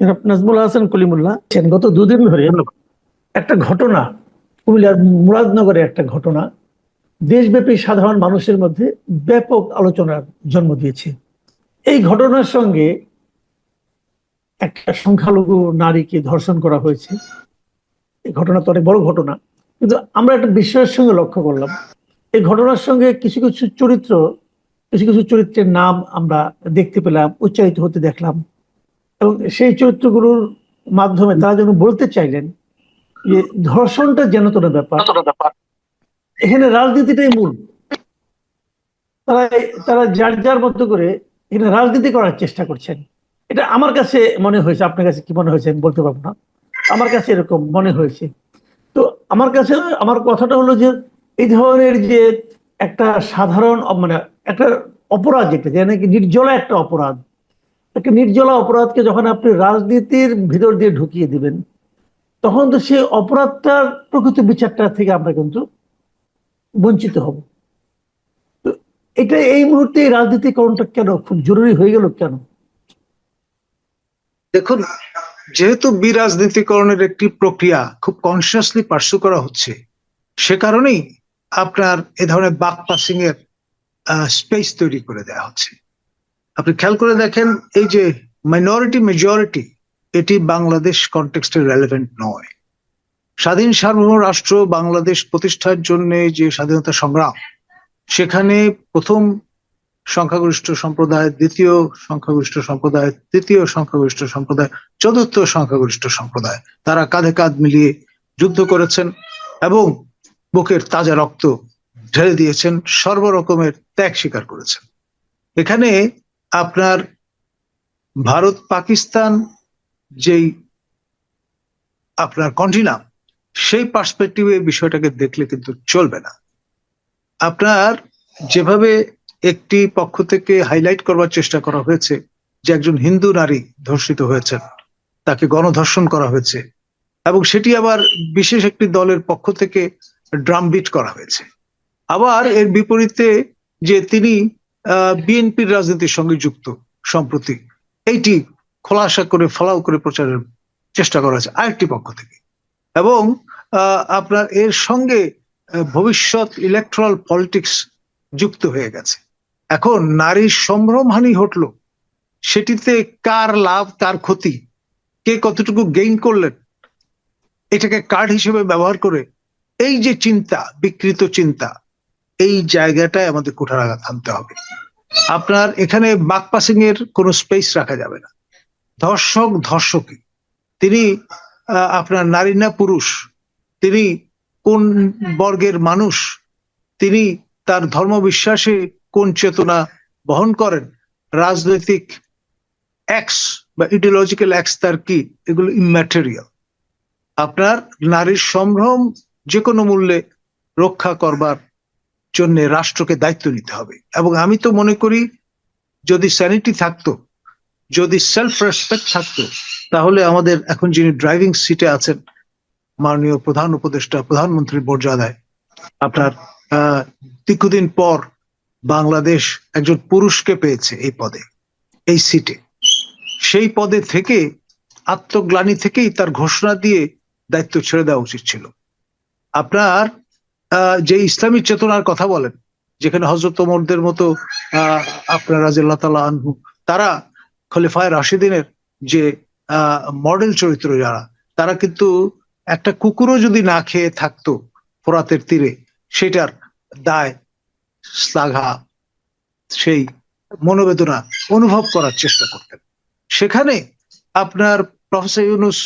নাজমুল হাসান কলিমুল্লাহ গত দুদিন ধরে একটা ঘটনা, কুমিল্লার মুরাদনগরে একটা ঘটনা, দেশব্যাপী সাধারণ মানুষের মধ্যে ব্যাপক আলোচনার জন্ম দিয়েছে। এই ঘটনার সঙ্গে একটা সংখ্যালঘু নারীকে ধর্ষণ করা হয়েছে। এই ঘটনা তো অনেক বড় ঘটনা, কিন্তু আমরা একটা বিষয়ের সঙ্গে লক্ষ্য করলাম। এই ঘটনার সঙ্গে কিছু কিছু চরিত্র, কিছু কিছু চরিত্রের নাম আমরা দেখতে পেলাম, উচ্চারিত হতে দেখলাম। এবং সেই চরিত্রগুলোর মাধ্যমে তারা যেন বলতে চাইলেন যে ধর্ষণটা যেন তোর ব্যাপার। এখানে রাজনীতিটাই মূল। তারা তারা যার যার মতো করে এখানে রাজনীতি করার চেষ্টা করছেন। এটা আমার কাছে মনে হয়েছে আপনার কাছে কি মনে হয়েছে আমি বলতে পারব না। আমার কাছে এরকম মনে হয়েছে। তো আমার কাছে আমার কথাটা হলো যে এই ধরনের যে একটা সাধারণ মানে একটা অপরাধ যেটা যে নাকি নির্জলা একটা অপরাধ একটা নির্জলা অপরাধকে যখন আপনি রাজনীতির ভিতর দিয়ে ঢুকিয়ে দিবেন, তখন তো সেই অপরাধটার প্রকৃত বিচারটা থেকে আমরা কিন্তু বঞ্চিত হব। তো এটা এই মুহূর্তে এই রাজনীতিকরণটা কেন, খুব জরুরি হয়ে গেল কেন? দেখুন, যেহেতু বিরাজনীতিকরণের একটি প্রক্রিয়া খুব কনসিয়াসলি পার্সু করা হচ্ছে, সে কারণেই আপনার এ ধরনের বাক পাসিং এর স্পেস তৈরি করে দেওয়া হচ্ছে। আপনি খেয়াল করে দেখেন, এই যে মাইনরিটি মেজরিটি এটি বাংলাদেশ কনটেক্সটে রেলেভেন্ট নয়। স্বাধীন সার্বভৌম রাষ্ট্র বাংলাদেশ প্রতিষ্ঠার জন্য যে স্বাধীনতা সংগ্রাম, সেখানে প্রথম সংখ্যাগরিষ্ঠ সম্প্রদায়, দ্বিতীয় সংখ্যাগরিষ্ঠ সম্প্রদায়, তৃতীয় সংখ্যাগরিষ্ঠ সম্প্রদায়, চতুর্থ সংখ্যাগরিষ্ঠ সম্প্রদায়, তারা কাঁধে কাঁধ মিলিয়ে যুদ্ধ করেছেন এবং বুকের তাজা রক্ত ঢেলে দিয়েছেন, সর্বরকমের ত্যাগ স্বীকার করেছেন। এখানে আপনার ভারত পাকিস্তান যেই আপনার কন্টিনাম, সেই পার্সপেক্টিভে বিষয়টাকে দেখলে কিন্তু চলবে না। আপনার যেভাবে একটি পক্ষ থেকে হাইলাইট করবার চেষ্টা করা হয়েছে, যে একজন হিন্দু নারী ধর্ষিত হয়েছেন, তাকে গণধর্ষণ করা হয়েছে, এবং সেটি আবার বিশেষ একটি দলের পক্ষ থেকে ড্রাম বিট করা হয়েছে। আবার এর বিপরীতে যে তিনি বিএনপির রাজনীতির সঙ্গে যুক্ত, সম্প্রতি। এইটি খোলাসা করে, ফলাও করে প্রচারের চেষ্টা করা হয়েছে আরেকটি পক্ষ থেকে। এবং আপনার এর সঙ্গে ভবিষ্যৎ ইলেকট্রাল পলিটিক্স যুক্ত হয়ে গেছে। এখন নারীর সম্ভ্রমহানি ঘটলো। সেটিতে কার লাভ, কার ক্ষতি, কে কতটুকু গেইন করলেন, এটাকে কার্ড হিসেবে ব্যবহার করে এই যে চিন্তা, বিকৃত চিন্তা এই জায়গাটায় আমাদের কুঠারাঘাত আনতে হবে। আপনার এখানে বাক পাসিং এর কোনো স্পেস রাখা যাবে না। ধর্ষক ধর্ষকই তিনি আপনার নারী না পুরুষ। তিনি কোন বর্গের মানুষ? তিনি তার ধর্ম বিশ্বাসে কোন চেতনা বহন করেন? রাজনৈতিক অ্যাক্স বা ইডিওলজিক্যাল অ্যাক্স তার কি? এগুলো ইম্যাটেরিয়াল আপনার নারীর সম্ভ্রম যে কোনো মূল্যে রক্ষা করবার জন্য রাষ্ট্রকে দায়িত্ব নিতে হবে। এবং আমি তো মনে করি, যদি স্যানিটি থাকতো, যদি সেলফ রেসপেক্ট থাকতো, তাহলে আমাদের এখন যিনি ড্রাইভিং সিটে আছেন, মাননীয় প্রধান উপদেষ্টা, প্রধানমন্ত্রী মর্যাদায়, আপনার দীর্ঘদিন পর বাংলাদেশ একজন পুরুষকে পেয়েছে এই পদে, এই সিটে সেই পদে থেকে আত্মগ্লানি থেকেই তার ঘোষণা দিয়ে দায়িত্ব ছেড়ে দেওয়া উচিত ছিল। আপনার যে ইসলামী চেতনার কথা বলেন যেখানে হজরত ওমরদের মতো আহ, আপনার রাজিল্লাহ তালা আনহু তারা খলিফায় রাশিদিনের যে মডেল চরিত্র যারা তারা কিন্তু একটা কুকুরও যদি না খেয়ে থাকতো ফোরাতের তীরে সেটার দায় শ্লাঘা সেই মনোবেদনা অনুভব করার চেষ্টা করতেন। সেখানে আপনার প্রফেসর ইউনুস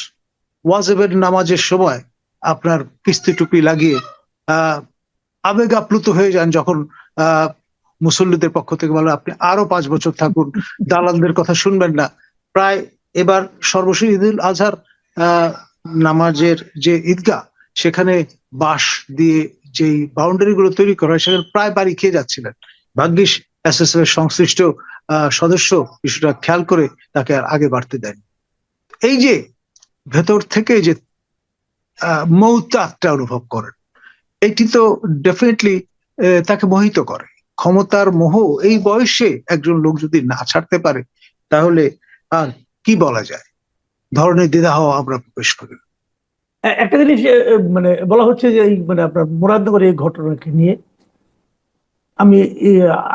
ওয়াজেবের নামাজের সময় আপনার কিস্তি টুপি লাগিয়ে আবেগ আপ্লুত হয়ে যান যখন মুসল্লিদের পক্ষ থেকে বলে আপনি আরও পাঁচ বছর থাকুন দালালদের কথা শুনবেন না। প্রায় এবার সর্বশেষ ঈদুল আজহার নামাজের যে ঈদগাহ সেখানে বাঁশ দিয়ে যেই বাউন্ডারি গুলো তৈরি করা হয় সেখানে প্রায় বাড়ি খেয়ে যাচ্ছিলেন। ভাগ্যিস এসএসএফ এর সংশ্লিষ্ট সদস্য কিছুটা খেয়াল করে তাকে আর আগে বাড়তে দেন এই যে ভেতর থেকে যে আহ, মৌতাকটা অনুভব করেন এটি তো ডেফিনেটলি তাকে মোহিত করে। ক্ষমতার মোহ এই বয়সে একজন লোক যদি না ছাড়তে পারে, তাহলে আর কি বলা যায়? ধরনের দ্বিধাহ আমরা প্রবেশ করি একটা জিনিস মানে বলা হচ্ছে যে মানে আপনার মুরাদনগরের এই ঘটনাকে নিয়ে আমি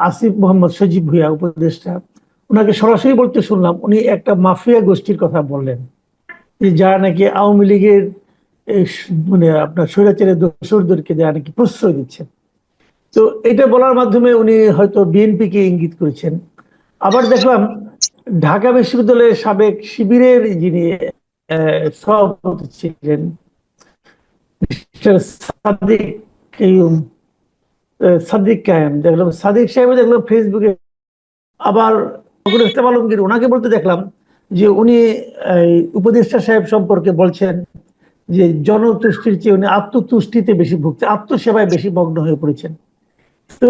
আসিফ মোহাম্মদ সজীব ভুইয়া, উপদেষ্টা, ওনাকে সরাসরি বলতে শুনলাম, উনি একটা মাফিয়া গোষ্ঠীর কথা বললেন যারা নাকি আওয়ামী লীগের মানে আপনার স্বৈরাচারের দোসরদেরকে যারা নাকি প্রশ্রয় দিচ্ছেন। তো এটা বলার মাধ্যমে উনি হয়তো বিএনপিকে ইঙ্গিত করেছেন। আবার দেখলাম ঢাকা বিশ্ববিদ্যালয়ের সাবেক শিবিরের যিনি সভাপতি ছিলেন সাদিক সাদিক কায়েম, দেখলাম সাদিক সাহেব দেখলাম ফেসবুকে। আবার আলমগীর, ওনাকে বলতে দেখলাম যে উনি উপদেষ্টা সাহেব সম্পর্কে বলছেন যে জনতুষ্টির চেয়ে উনি আত্মতুষ্টিতে বেশি ভুগছে আত্মসেবায় বেশি মগ্ন হয়ে পড়েছেন। তো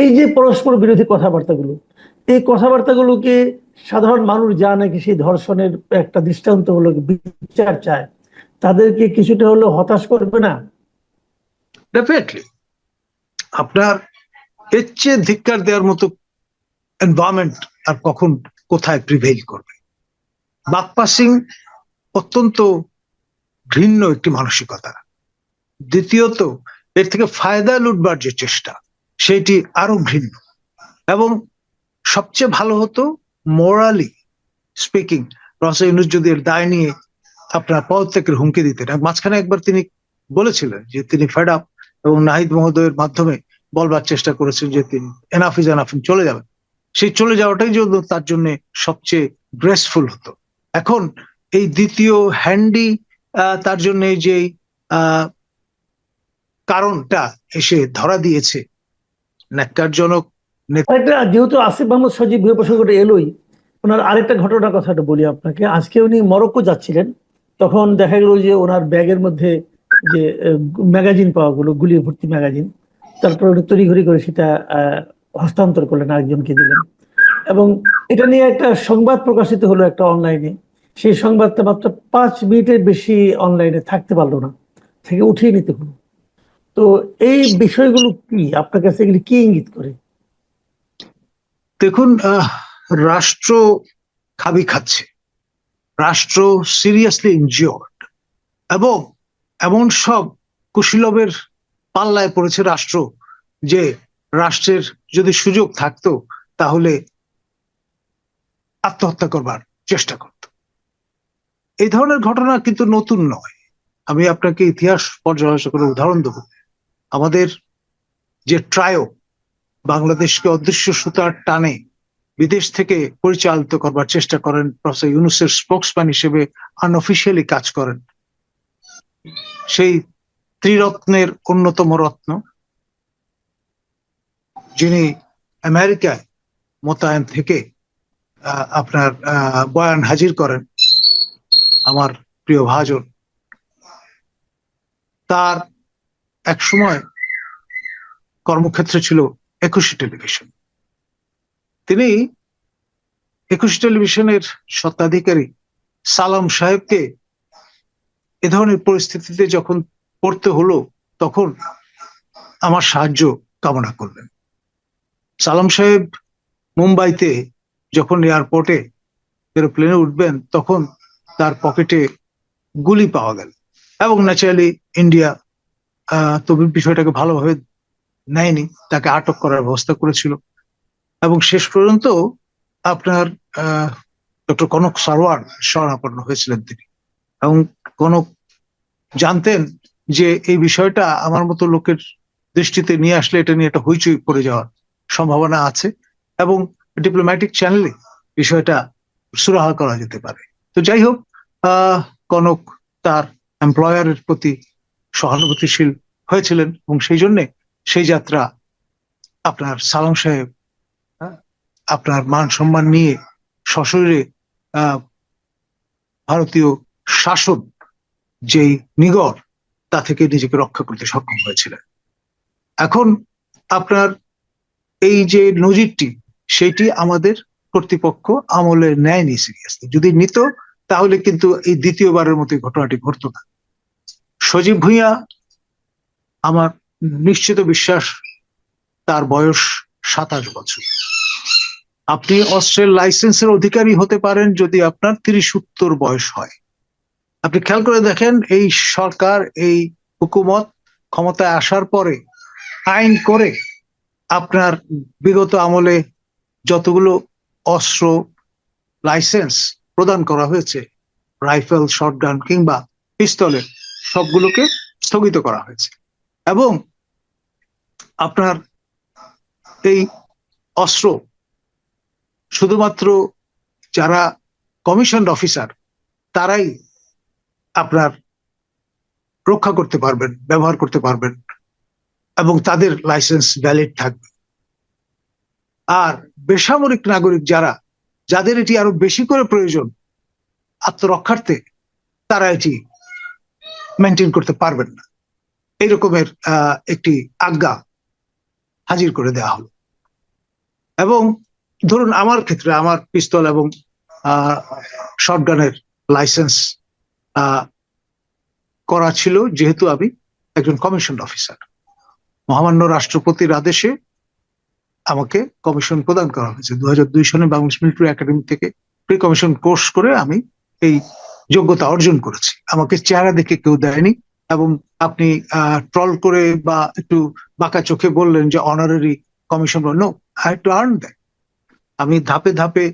এই যে পরস্পর বিরোধী কথাবার্তাগুলো, এই কথাবার্তাগুলোকে সাধারণ মানুষ যা নাকি সেই ধর্ষণের একটা দৃষ্টান্তমূলক বিচার চায়, তাদেরকে কিছুটা হলেও হতাশ করবে না? ডেফিনেটলি আপনার এর চেয়ে ধিক্কার দেওয়ার মতো এনভায়রনমেন্ট আর কখন কোথায় প্রিভেইল করবে? বাপ্পা সিং অত্যন্ত ঘৃণ্য একটি মানসিকতা। দ্বিতীয়ত, এর থেকে ফায়দা লুটবার যে চেষ্টা, সেটি আরও ঘৃণ্য এবং সবচেয়ে ভালো হতো মোরালি স্পিকিং রসা যদি এর দায় নিয়ে আপনার পদত্যাগের হুমকি দিতেন। মাঝখানে একবার তিনি বলেছিলেন যে তিনি ফেড আপ এবং নাহিদ মহোদয়ের মাধ্যমে বলবার চেষ্টা করেছেন যে তিনি এনাফ ইজ এনাফ চলে যাবেন। সেই চলে যাওয়াটাই যদি তার জন্য সবচেয়ে গ্রেসফুল হতো। এখন এই দ্বিতীয় হ্যান্ডি তার জন্য যে কারণটা এসে ধরা দিয়েছে। ন্যাক্কারজনক আরেকটা, যেহেতু আসিফ মোহাম্মদ সজীব ভুয়া প্রসঙ্গটা এলোই, ওনার আরেকটা ঘটনার কথাটা বলি আপনাকে। আজকে উনি মরক্কো যাচ্ছিলেন, তখন দেখা গেল যে ওনার ব্যাগের মধ্যে যে ম্যাগাজিন পাওয়া গেলো গুলি ভর্তি ম্যাগাজিন। তারপর উনি তড়িঘড়ি করে সেটা হস্তান্তর করলেন, আরেকজনকে দিলেন। এবং এটা নিয়ে একটা সংবাদ প্রকাশিত হলো একটা অনলাইনে। সেই সংবাদটা মাত্র পাঁচ মিনিটের বেশি অনলাইনে থাকতে পারল না, থেকে উঠিয়ে নিতে হলো। তো এই বিষয়গুলো কি? আপনার কাছে এগুলি কি ইঙ্গিত করে? দেখুন রাষ্ট্র খাবি খাচ্ছে। রাষ্ট্র সিরিয়াসলি ইনজিওর্ড এবং এমন সব কুশীলবের পাল্লায় পড়েছে রাষ্ট্র যে রাষ্ট্রের যদি সুযোগ থাকতো, তাহলে আত্মহত্যা করবার চেষ্টা করত। এই ধরনের ঘটনা কিন্তু নতুন নয়। আমি আপনাকে ইতিহাস পর্যালোচনা করে উদাহরণ দেব। আমাদের যে ট্রায়ো বাংলাদেশকে অদৃশ্য সুতার টানে বিদেশ থেকে পরিচালিত করবার চেষ্টা করেন প্রফেসর ইউনুসের স্পোক্সম্যান হিসেবে আনঅফিসিয়ালি কাজ করেন। সেই ত্রিরত্নের অন্যতম রত্ন যিনি আমেরিকায় মোতায়েন থেকে আপনার বয়ান হাজির করেন আমার প্রিয় ভাজন। তার এক সময় কর্মক্ষেত্র ছিল একুশে টেলিভিশন। তিনি একুশে টেলিভিশনের স্বত্বাধিকারী সালাম সাহেবকে এ ধরনের পরিস্থিতিতে যখন পড়তে হলো, তখন আমার সাহায্য কামনা করলেন। সালাম সাহেব মুম্বাইতে যখন এয়ারপোর্টে এরোপ্লেনে উঠবেন, তখন তার পকেটে গুলি পাওয়া গেল। এবং ন্যাচারালি ইন্ডিয়া তো বিষয়টাকে ভালোভাবে নেয়নি, তাকে আটক করার ব্যবস্থা করেছিল। এবং শেষ পর্যন্ত আপনার ডক্টর কনক সারওয়ার শরণাপন্ন হয়েছিলেন তিনি। এবং কনক জানতেন যে এই বিষয়টা আমার মতো লোকের দৃষ্টিতে নিয়ে আসলে এটা নিয়ে একটা হইচই পড়ে যাওয়ার সম্ভাবনা আছে এবং ডিপ্লোম্যাটিক চ্যানেলে বিষয়টা সুরাহা করা যেতে পারে। তো যাই হোক কনক তার এমপ্লয়ারের প্রতি সহানুভূতিশীল হয়েছিলেন এবং সেই জন্যে সেই যাত্রা আপনার সালাম সাহেব আপনার মান সম্মান নিয়ে সশরীরে ভারতীয় শাসন যেই নিগর তা থেকে নিজেকে রক্ষা করতে সক্ষম হয়েছিলেন। এখন আপনার এই যে নজিরটি, সেটি আমাদের কর্তৃপক্ষ আমলে নেয়নি সিরিয়াসলি যদি নিত তাহলে কিন্তু এই দ্বিতীয়বারের মতো ঘটনাটি ঘটতো না। সজীব ভুঁইয়া, আমার নিশ্চিত বিশ্বাস, তার বয়স সাতাশ বছর। আপনি অস্ত্রের লাইসেন্সের অধিকারী হতে পারেন যদি আপনার তিরিশ উত্তর বয়স হয়। আপনি খেয়াল করে দেখেন, এই সরকার, এই হুকুমত ক্ষমতায় আসার পরে আইন করে আপনার বিগত আমলে যতগুলো অস্ত্র, লাইসেন্স প্রদান করা হয়েছে। রাইফেল, শটগান কিংবা পিস্তলের সবগুলোকে স্থগিত করা হয়েছে। এবং আপনার এই অস্ত্র শুধুমাত্র যারা কমিশন অফিসার, তারাই আপনার রক্ষা করতে পারবেন, ব্যবহার করতে পারবেন এবং তাদের লাইসেন্স ভ্যালিড থাকবে। আর বেসামরিক নাগরিক যারা যাদের এটি আরও বেশি করে প্রয়োজন আত্মরক্ষার্থে তারা এটি মেনটেন করতে পারবেন না। এই রকমের আহ, একটি আজ্ঞা হাজির করে দেওয়া হলো। এবং ধরুন আমার ক্ষেত্রে আমার পিস্তল এবং শটগানের লাইসেন্স করা ছিল যেহেতু আমি একজন কমিশন অফিসার মহামান্য রাষ্ট্রপতির আদেশে আমাকে কমিশন প্রদান করা হয়েছে। দু সালে বাংলাদেশ মিলিটারি একাডেমি থেকে প্রি কমিশন কোর্স করে আমি এই যোগ্যতা অর্জন করেছি। আমাকে চেহারা দেখে কেউ দেয়নি এবং আপনি ট্রল করে বা একটু বাঁকা চোখে বললেন যে honorary commission no I to earn that আমি ধাপে ধাপে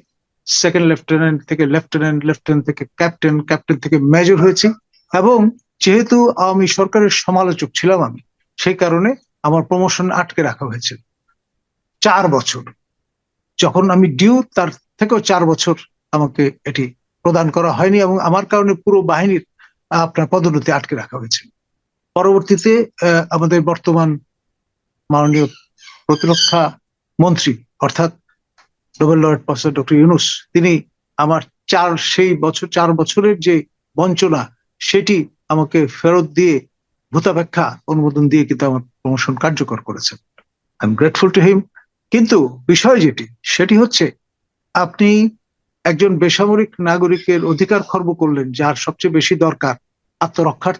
সেকেন্ড লেফটেন্যান্ট থেকে লেফটেন্যান্ট লেফটেন্যান্ট থেকে ক্যাপ্টেন ক্যাপ্টেন থেকে মেজর হয়েছি এবং যেহেতু আমি সরকারের সমালোচক ছিলাম আমি, সেই কারণে আমার প্রমোশন আটকে রাখা হয়েছিল চার বছর। যখন আমি ডিউ তার থেকেও চার বছর আমাকে এটি প্রদান করা হয়নি এবং আমার কারণে পুরো বাহিনীর আপনার পদোন্নতি আটকে রাখা হয়েছে। পরবর্তীতে আমাদের বর্তমান মাননীয় প্রতিরক্ষা মন্ত্রী, অর্থাৎ Nobel laureate professor doctor Yunus তিনি আমার চার, সেই বছর, চার বছরের যে বঞ্চনা, সেটি আমাকে ফেরত দিয়ে ভূতাপেক্ষা অনুমোদন দিয়ে কিন্তু আমার প্রমোশন কার্যকর করেছেন। I am grateful to him কিন্তু বিষয় যেটি, সেটি হচ্ছে আপনি একজন বেসামরিক নাগরিকের অধিকার খর্ব করলেন যার সবচেয়ে বেশি দরকার আত্মরক্ষার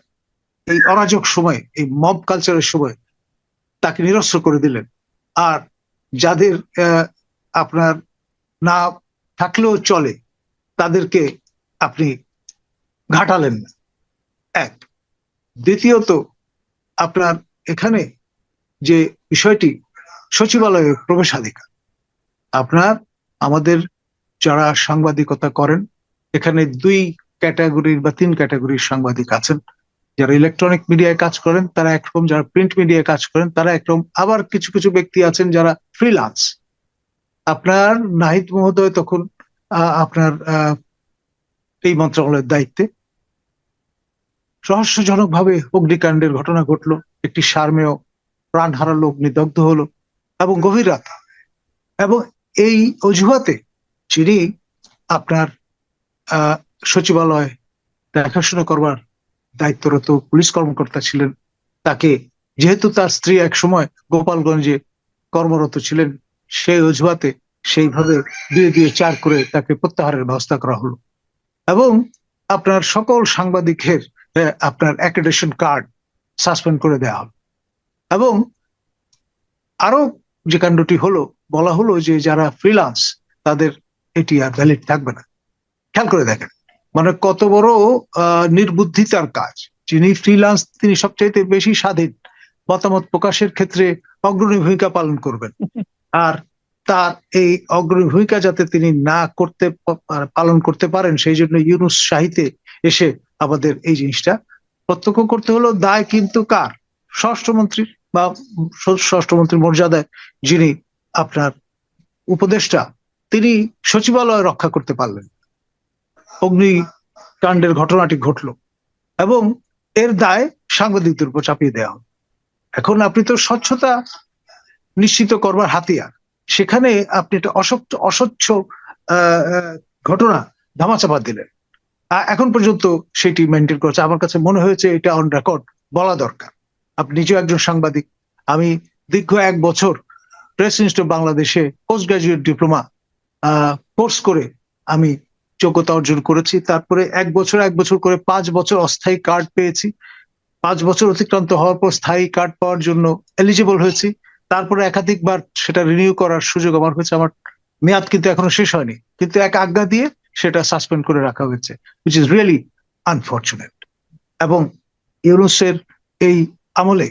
এই অরাজক সময়, এই মব কালচারের সময় তাকে নিরস্ত্র করে দিলেন। আর যাদের আপনার না থাকলেও চলে, তাদেরকে আপনি ঘাটালেন না। এক। দ্বিতীয়ত, আপনার এখানে যে বিষয়টি সচিবালয়ের প্রবেশাধিকার আপনার, আমাদের যারা সাংবাদিকতা করেন, এখানে দুই ক্যাটাগরির বা তিন ক্যাটাগরির সাংবাদিক আছেন। যারা ইলেকট্রনিক মিডিয়ায় কাজ করেন, তারা একরকম, যারা প্রিন্ট মিডিয়ায় কাজ করেন, তারা একরকম। আবার কিছু কিছু ব্যক্তি আছেন যারা ফ্রিলান্স আপনার নাহিদ মহোদয় তখন আপনার এই মন্ত্রণালয়ের দায়িত্বে। রহস্যজনক ভাবে অগ্নিকাণ্ডের ঘটনা ঘটলো। একটি সার্মেয় প্রাণ হারালো অগ্নিদগ্ধ হলো। এবং গভীর রাত। এবং এই অজুহাতে যিনি আপনার সচিবালয় দেখাশোনা করবার দায়িত্বরত পুলিশ কর্মকর্তা ছিলেন, তাকে যেহেতু তার স্ত্রী এক সময় গোপালগঞ্জে কর্মরত ছিলেন, সেই অজুহাতে সেইভাবে দুয়ে দুয়ে চার করে তাকে প্রত্যাহারের ব্যবস্থা করা হলো। এবং আপনার সকল সাংবাদিকের আপনার অ্যাক্রেডিশন কার্ড সাসপেন্ড করে দেওয়া হলো। এবং আরও যে কাণ্ডটি হলো বলা হলো যে যারা ফ্রিলান্স তাদের এটি আর ভ্যালিড থাকবে না। খেয়াল করে দেখেন মানে কত বড় আহ, নির্বুদ্ধিতার কাজ। যিনি ফ্রিলান্স তিনি সবচাইতে বেশি স্বাধীন। মতামত প্রকাশের ক্ষেত্রে অগ্রণী ভূমিকা পালন করবেন। আর তার এই অগ্রণী ভূমিকা যাতে তিনি না করতে পালন করতে পারেন সেই জন্য ইউনুস সাহিতে এসে আমাদের এই জিনিসটা প্রত্যক্ষ করতে হলো। দায় কিন্তু কার? স্বরাষ্ট্রমন্ত্রীর। বা স্বরাষ্ট্রমন্ত্রীর মর্যাদায় যিনি আপনার উপদেষ্টা, তিনি সচিবালয় রক্ষা করতে পারলেন। অগ্নিকাণ্ডের ঘটনাটি ঘটলো এবং এর দায় সাংবাদিকদের উপর চাপিয়ে দেওয়া হলো। এখন আপনি তো স্বচ্ছতা নিশ্চিত করবার হাতিয়ার। সেখানে আপনি একটা অস্বচ্ছ অস্বচ্ছ ঘটনা ধামাচাপা দিলেন। এখন পর্যন্ত সেটি মেনটেন করেছে। আমার কাছে মনে হয়েছে এটা অন রেকর্ড বলা দরকার। আপনি নিজেও একজন সাংবাদিক। আমি দীর্ঘ এক বছর প্রেস ইনস্টিটিউট বাংলাদেশে পোস্ট গ্রাজুয়েট ডিপ্লোমা কোর্স করে আমি যোগ্যতা অর্জন করেছি। তারপরে এক বছর এক বছর করে পাঁচ বছর অস্থায়ী কার্ড পেয়েছি। পাঁচ বছর অতিক্রান্ত হওয়ার পর স্থায়ী কার্ড পাওয়ার জন্য এলিজিবল হয়েছি। তারপরে একাধিকবার সেটা রিনিউ করার সুযোগ আমার হয়েছে। আমার মেয়াদ কিন্তু এখনও শেষ হয়নি। কিন্তু এক আজ্ঞা দিয়ে সেটা সাসপেন্ড করে রাখা হয়েছে উইচ ইজ রিয়েলি আনফর্চুনেট এবং ইউনুসের এই আমলে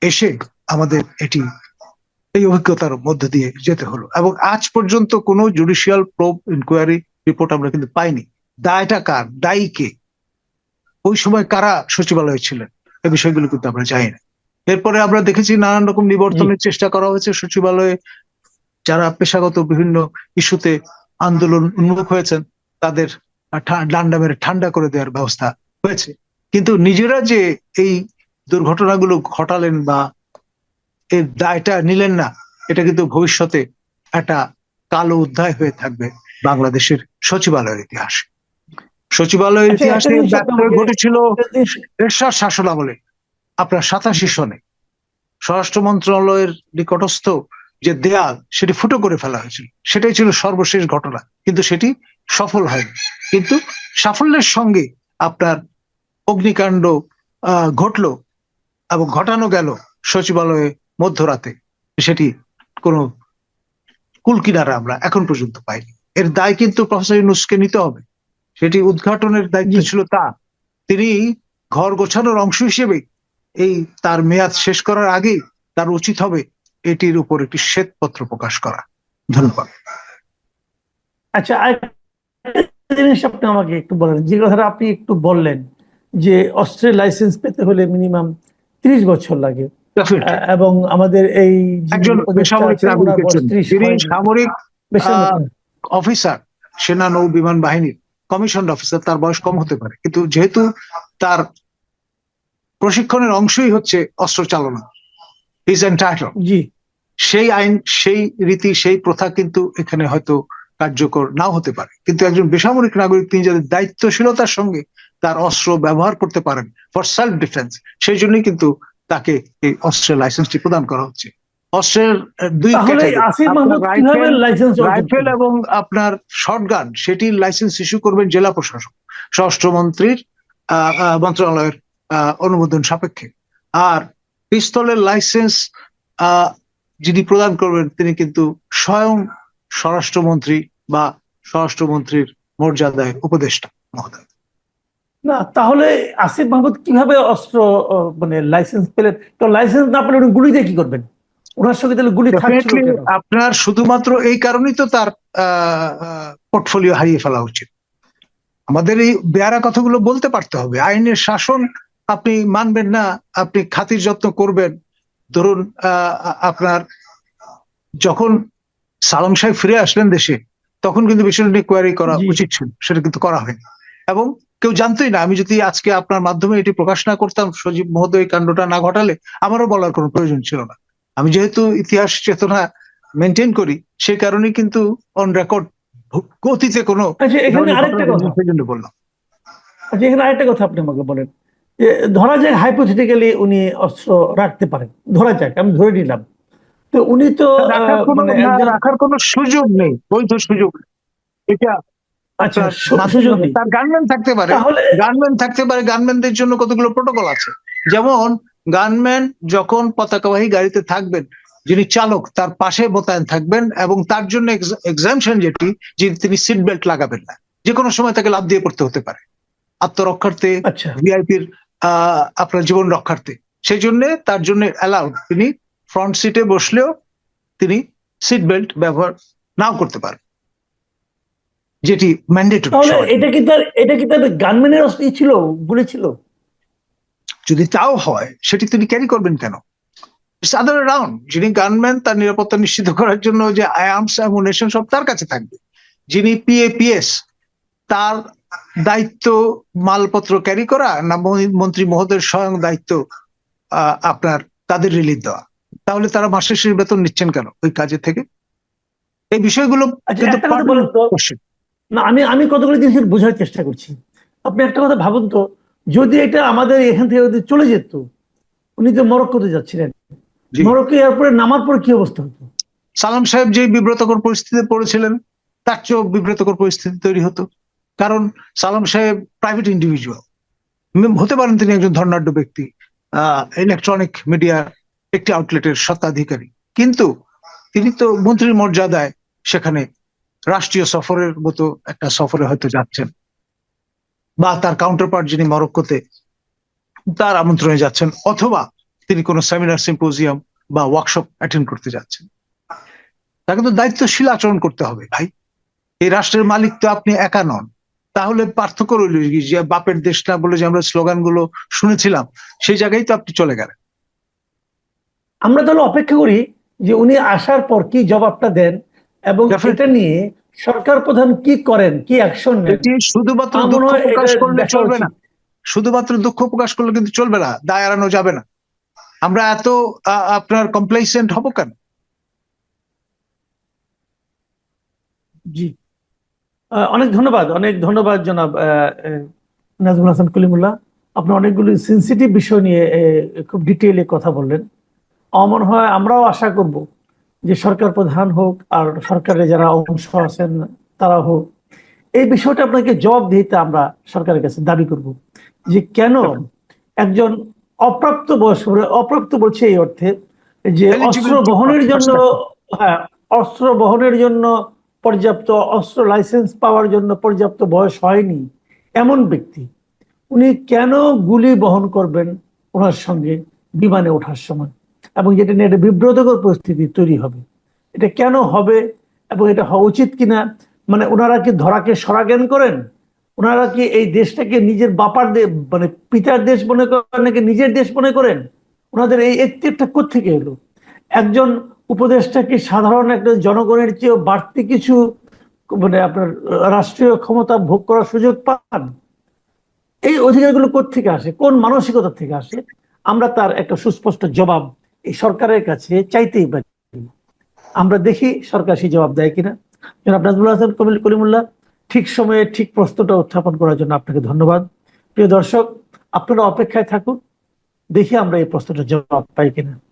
এসে আমাদের এটি এই অভিজ্ঞতার মধ্য দিয়ে যেতে হলো। এবং আজ পর্যন্ত কোনো জুডিশিয়াল প্রোব ইনকোয়ারি রিপোর্ট আমরা কিন্তু পাইনি। দায়টা কার? দায়ী কে? ওই সময় কারা সচিবালয়ে ছিলেন? এই বিষয়গুলো কিন্তু আমরা জানি না। এরপরে আমরা দেখেছি নানান রকম নিবর্তনের চেষ্টা করা হয়েছে সচিবালয়ে। যারা পেশাগত বিভিন্ন ইস্যুতে আন্দোলন উন্মুখ হয়েছেন তাদের ডান্ডা মেরে ঠান্ডা করে দেওয়ার ব্যবস্থা হয়েছে। কিন্তু নিজেরা যে এই দুর্ঘটনাগুলো ঘটালেন বা এর দায়টা নিলেন না এটা কিন্তু ভবিষ্যতে একটা কালো অধ্যায় হয়ে থাকবে বাংলাদেশের সচিবালয়ের ইতিহাসে। সচিবালয়ের আচ্ছা, ইতিহাসে ঘটেছিল এরশাদ শাসন আমলে আপনার সাতাশি সনে। স্বরাষ্ট্র মন্ত্রণালয়ের নিকটস্থ যে দেয়াল সেটি ফুটো করে ফেলা হয়েছিল। সেটাই ছিল সর্বশেষ ঘটনা কিন্তু সেটি সফল হয়নি। কিন্তু সাফল্যের সঙ্গে আপনার অগ্নিকাণ্ড আহ, ঘটলো এবং ঘটানো গেল সচিবালয়ে মধ্যরাতে। সেটি কোনো কুলকিনারা আমরা এখন পর্যন্ত পাইনি। এর দায় কিন্তু প্রফেসর ইউনুসকে নিতে হবে। সেটি উদ্ঘাটনের দায়িত্ব ছিল তা। তিনি ঘর গোছানোর অংশ হিসেবে এই তার মেয়াদ শেষ করার আগেই তার উচিত হবে এটির উপর একটি শ্বেতপত্র প্রকাশ করা। ধন্যবাদ। আচ্ছা জিনিস আপনি আমাকে একটু বলেন। যে কথাটা আপনি একটু বললেন যে অস্ত্রের লাইসেন্স পেতে হলে মিনিমাম ত্রিশ বছর লাগে। এবং আমাদের এই একজন বেসামরিক নাগরিকের জন্য 30 সামরিক অফিসার সেনা নৌ বিমান বাহিনীর কমিশন অফিসার তার বয়স কম হতে পারে। কিন্তু যেহেতু তার প্রশিক্ষণের অংশই হচ্ছে অস্ত্র চালনা ইজ এন্টাইটল জি। সেই আইন সেই রীতি সেই প্রথা কিন্তু এখানে হয়তো কার্যকর নাও হতে পারে। কিন্তু একজন বেসামরিক নাগরিক তিনি যাদের দায়িত্বশীলতার সঙ্গে তার অস্ত্র ব্যবহার করতে পারেন ফর সেলফ ডিফেন্স সেই জন্যই কিন্তু তাকে এই অস্ত্রের লাইসেন্সটি প্রদান করা হচ্ছে। অস্ত্রের আহ, দুই রাইফেল- এবং আপনার শর্টগান সেটির লাইসেন্স ইস্যু করবেন জেলা প্রশাসক স্বরাষ্ট্রমন্ত্রীর আহ, আহ, মন্ত্রণালয়ের আহ, অনুমোদন সাপেক্ষে। আর পিস্তলের লাইসেন্স আহ, যিনি প্রদান করবেন তিনি কিন্তু স্বয়ং স্বরাষ্ট্রমন্ত্রী বা স্বরাষ্ট্রমন্ত্রীর মর্যাদায় উপদেষ্টা মহোদয়। না তাহলে আসিফ মাহমুদ কীভাবে অস্ত্র মানে লাইসেন্স পেলেন তো লাইসেন্স না পেলে উনি গুলি দিয়ে কি করবেন? ওনার সঙ্গে তাহলে গুলি থাকছিল আপনার শুধুমাত্র এই কারণেই তো তার পোর্টফোলিও হারিয়ে ফেলা উচিত। আমাদের এই বেয়ারা কথাগুলো বলতে পারতে হবে। আইনের শাসন আপনি মানবেন না আপনি খাতির যত্ন করবেন। ধরুন আহ, আপনার যখন সালাম সাহেব ফিরে আসলেন দেশে তখন কিন্তু বিষয়টা নিয়ে কোয়ারি করা উচিত ছিল। সেটা কিন্তু করা হয়নি। এবং কেউ জানতোই না। আমি যদি আজকে আপনার মাধ্যমে এটি প্রকাশ না করতাম সজীব মহোদয় এই কাণ্ডটা না ঘটালে আমারও বলার কোনো প্রয়োজন ছিল না। আমি যেহেতু ইতিহাস চেতনা মেনটেন করি সে কারণে কিন্তু অন রেকর্ড গতিতে কোনো আচ্ছা বললাম। আচ্ছা এখানে আরেকটা কথা আপনি আমাকে বলেন। যে ধরা যাক হাইপোথেটিক্যালি উনি অস্ত্র রাখতে পারেন। ধরা যাক আমি ধরে নিলাম। তো উনি তো রাখার কোনো মানে সুযোগ নেই বৈধ সুযোগ। নেই। এটা আচ্ছা তার গানম্যান থাকতে পারে। গানম্যান থাকতে পারে গানম্যানদের জন্য কতগুলো প্রোটোকল আছে? যেমন গানম্যান যখন পতাকাবাহী গাড়িতে থাকবেন যিনি চালক তার পাশে মোতায়েন থাকবেন এবং তার জন্য এক্সামশন যেটি যে তিনি সিট বেল্ট লাগাবেন না। যে কোনো সময় তাকে লাভ দিয়ে পড়তে হতে পারে। আত্মরক্ষার্থে আচ্ছা। ভিআইপির আপনার জীবন রক্ষার্থে। সেই জন্য তার জন্য অ্যালাউড তিনি ফ্রন্ট সিটে বসলেও তিনি সিট বেল্ট ব্যবহার নাও করতে পারেন। যেটি ম্যান্ডেটরি এটা কি তার এটা কি তার গানম্যানের অস্ত্র ছিল? গুলি ছিল যদি তাও হয় সেটি তিনি ক্যারি করবেন কেন? আদার রাউন্ড যিনি গানম্যান তার নিরাপত্তা নিশ্চিত করার জন্য যে আর্মস অ্যামুনেশন সব তার কাছে থাকবে। যিনি পিএপিএস তার দায়িত্ব মালপত্র ক্যারি করা না মন্ত্রী- মহোদয়ের স্বয়ং দায়িত্ব আহ, আপনার তাদের রিলিজ দেওয়া। তাহলে তারা মাসের শেষ বেতন নিচ্ছেন কেন ওই কাজের থেকে? এই বিষয়গুলো আচ্ছা কিন্তু না আমি আমি কতগুলো জিনিস বোঝার চেষ্টা করছি। আপনি একটা কথা ভাবুন তো যদি এটা আমাদের এখান থেকে যদি চলে যেত উনি তো মরক্কোতে যাচ্ছিলেন। মরক্কো এয়ারপোর্টে নামার পর কি অবস্থা হতো? সালাম সাহেব যে বিব্রতকর পরিস্থিতিতে পড়েছিলেন তার চেয়েও বিব্রতকর পরিস্থিতি তৈরি হতো। কারণ সালাম সাহেব প্রাইভেট ইন্ডিভিজুয়াল হতে পারেন তিনি একজন ধর্নাঢ্য ব্যক্তি ইলেকট্রনিক মিডিয়া একটি আউটলেটের স্বত্বাধিকারী। কিন্তু তিনি তো মন্ত্রীর মর্যাদায় সেখানে রাষ্ট্রীয় সফরের মতো একটা সফরে হয়তো যাচ্ছেন। বা তার কাউন্টার পার্ট যিনি মরক্কোতে, তার আমন্ত্রণে যাচ্ছেন, অথবা তিনি কোনো সেমিনার সিম্পোজিয়াম বা ওয়ার্কশপ অ্যাটেন্ড করতে যাচ্ছেন। তাকে তো দায়িত্বশীল আচরণ করতে হবে, ভাই। এই রাষ্ট্রের মালিক তো আপনি একা নন। তাহলে পার্থক্য রইল যে বাপের দেশ না বলে যে আমরা স্লোগানগুলো শুনেছিলাম, সেই জায়গায় তো আপনি চলে গেলেন। আমরা তাহলে অপেক্ষা করি যে উনি আসার পর কি জবাবটা দেন এবং. এটা নিয়ে সরকার প্রধান কি করেন কি অ্যাকশন শুধুমাত্র দুঃখ প্রকাশ করলে চলবে না। শুধুমাত্র দুঃখ প্রকাশ করলে কিন্তু চলবে না দায় এড়ানো যাবে না। আমরা এত আপনার কমপ্লেসেন্ট হব কেন? জি। অনেক ধন্যবাদ অনেক ধন্যবাদ জনাব নাজমুল হাসান কলিমুল্লাহ। আপনি অনেকগুলি সেন্সিটিভ বিষয় নিয়ে খুব ডিটেইলে কথা বললেন। আমার মনে হয় আমরাও আশা করব যে সরকার প্রধান হোক আর সরকারের যারা অংশ আছেন তারা হোক এই বিষয়টা আপনাকে জবাব দিতে আমরা সরকারের কাছে দাবি করব যে কেন একজন অপ্রাপ্ত বয়স অপ্রাপ্ত বলছে এই অর্থে যে অস্ত্র বহনের জন্য হ্যাঁ অস্ত্র বহনের জন্য পর্যাপ্ত অস্ত্র লাইসেন্স পাওয়ার জন্য পর্যাপ্ত বয়স হয়নি এমন ব্যক্তি উনি কেন গুলি বহন করবেন ওনার সঙ্গে বিমানে ওঠার সময়? এবং যেটা নিয়ে একটা বিব্রতকর পরিস্থিতি তৈরি হবে। এটা কেন হবে এবং এটা হওয়া উচিত কিনা? মানে ওনারা কি ধরাকে সরাজ্ঞান করেন? ওনারা কি এই দেশটাকে নিজের বাপার মানে পিতার দেশ মনে করেন নাকি নিজের দেশ মনে করেন? ওনাদের এই এত্তিরটা কোথেকে এলো? একজন উপদেষ্টা কি সাধারণ একটা জনগণের চেয়েও বাড়তি কিছু মানে আপনার রাষ্ট্রীয় ক্ষমতা ভোগ করার সুযোগ পান? এই অধিকারগুলো কোথেকে আসে? কোন মানসিকতা থেকে আসে? আমরা তার একটা সুস্পষ্ট জবাব এই সরকারের কাছে চাইতেই পারি আমরা দেখি সরকার সেই জবাব দেয় কিনা। জনাব নাজমুল হাসান কমিল কলিমুল্লাহ ঠিক সময়ে ঠিক প্রশ্নটা উত্থাপন করার জন্য আপনাকে ধন্যবাদ। প্রিয় দর্শক, আপনারা অপেক্ষায় থাকুন, দেখি আমরা এই প্রশ্নটার জবাব পাই কিনা।